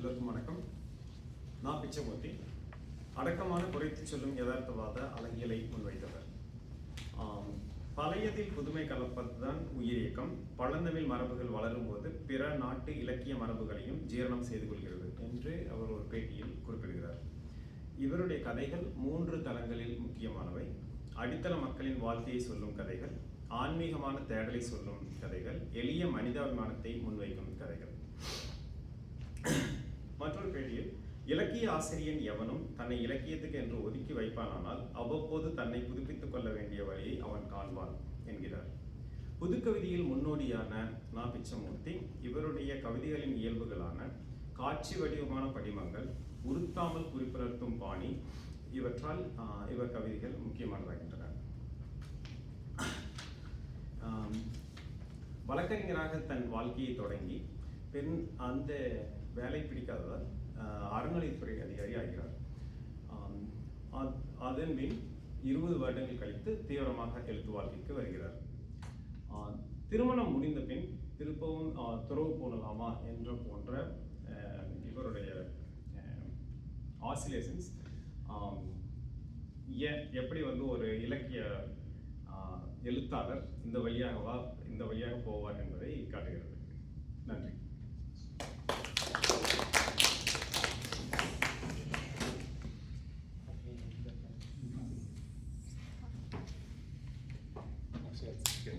எல்லோருக்கும் வணக்கம். நான் பிச்சைமூர்த்தி அடக்கமான குறைத்து சொல்லும் யதார்த்தவாத அலங்கியலை முன்வைத்தவர். ஆம், பழையதில் புதுமை கலப்பதுதான் உயிரியக்கம் பழந்தமிழ் மரபுகள் வளரும்போது பிற நாட்டு இலக்கிய மரபுகளையும் ஜீரணம் செய்து கொள்கிறது என்று அவர் ஒரு பேட்டியில் குறிப்பிடுகிறார். இவருடைய கதைகள் மூன்று தளங்களில் முக்கியமானவை. அடித்தள மக்களின் வாழ்க்கையை சொல்லும் கதைகள் ஆன்மீகமான தேடலை சொல்லும் கதைகள் எளிய மனிதாபிமானத்தை முன்வைக்கும் கதைகள். மற்றொரு இலக்கிய ஆசிரியன் எவனும் தன்னை இலக்கியத்துக்கு என்று ஒதுக்கி வைப்பானால் அவ்வப்போது தன்னை புதுப்பித்துக் கொள்ள வேண்டிய வழியை அவன் காண்பான் என்கிறார். புதுக்கவிதையில் முன்னோடியான நா. பிச்சமூர்த்தி இவருடைய கவிதைகளின் இயல்புகளான காட்சி வடிவமான படிமங்கள் உறுத்தாமல் குறிப்பிடர்த்தும் பாணி இவற்றால் இவர் கவிதைகள் முக்கியமானதாகின்றன. வழக்கறிஞராக தன் வாழ்க்கையை தொடங்கி பெண் அந்த வேலை பிடிக்காததால் அறநிலைத்துறை அதிகாரி ஆகிறார் அதன் பின் இருபது வருடங்கள் கழித்து தீவிரமாக எழுத்து வாழ்க்கைக்கு வருகிறார். திருமணம் முடிந்த பின் திருப்பவும் துறவு போனலாமா என்ற போன்ற இவருடைய ஆசிலேஷன்ஸ் எப்படி வந்து ஒரு இலக்கிய எழுத்தாளர் இந்த வழியாகவா இந்த வழியாக போவார் என்பதை காட்டுகிறது. நன்றி. Good.